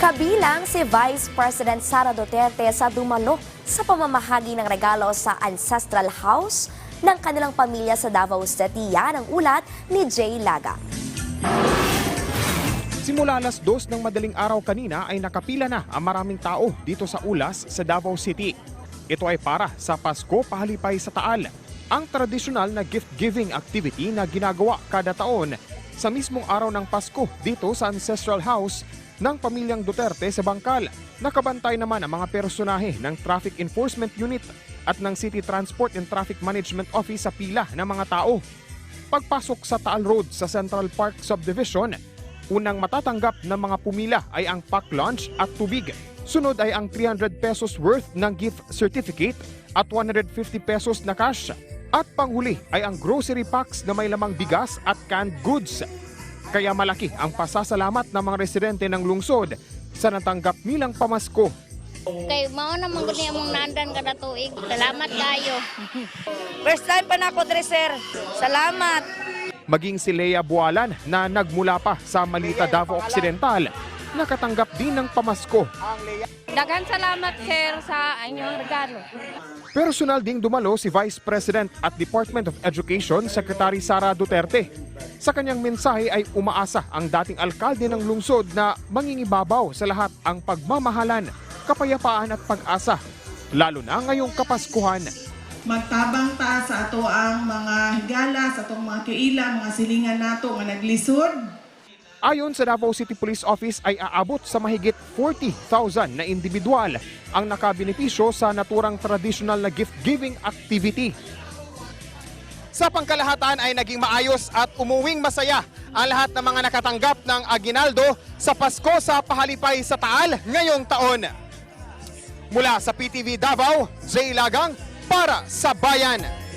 Kabilang si Vice President Sara Duterte sa dumalo sa pamamahagi ng regalo sa Ancestral House ng kanilang pamilya sa Davao City. Yan ang ulat ni Jay Laga. Simula alas dos ng madaling araw kanina ay nakapila na ang maraming tao dito sa Ulas sa Davao City. Ito ay para sa Pasko pahalipay sa Taal, ang tradisyonal na gift-giving activity na ginagawa kada taon sa mismong araw ng Pasko dito sa Ancestral House ng pamilyang Duterte sa Bangkal. Nakabantay naman ang mga personahe ng Traffic Enforcement Unit at ng City Transport and Traffic Management Office sa pila ng mga tao. Pagpasok sa Taal Road sa Central Park Subdivision, unang matatanggap ng mga pumila ay ang pack lunch at tubig. Sunod ay ang 300 pesos worth ng gift certificate at 150 pesos na cash. At panghuli ay ang grocery packs na may lamang bigas at canned goods. Kaya malaki ang pasasalamat ng mga residente ng lungsod sa natanggap nilang pamasko Kay mao na man gud mong nandan kada tuig. Salamat kayo. First time pa na ako, dre, sir. Salamat. maging si Lea Bualan na nagmula pa sa Malita Davao Occidental nakatanggap din ng pamasko. Daghang salamat sir sa inyong regalo. Personal ding dumalo si Vice President at Department of Education Secretary Sara Duterte. Sa kanyang mensahe ay umaasa ang dating alkalde ng lungsod na mangingibabaw sa lahat ang pagmamahalan, kapayapaan at pag-asa, lalo na ngayong Kapaskuhan. magtabang ta sa ato ang mga higala, sa atong mga kaila, mga silingan nato nga naglisod. Ayon sa Davao City Police Office ay aabot sa mahigit 40,000 na individual ang nakabenepisyo sa naturang traditional na gift-giving activity. Sa pangkalahatan ay naging maayos at umuwing masaya ang lahat ng mga nakatanggap ng aginaldo sa Pasko sa Pahalipay sa Taal ngayong taon. Mula sa PTV Davao, Jay Lagang para sa Bayan.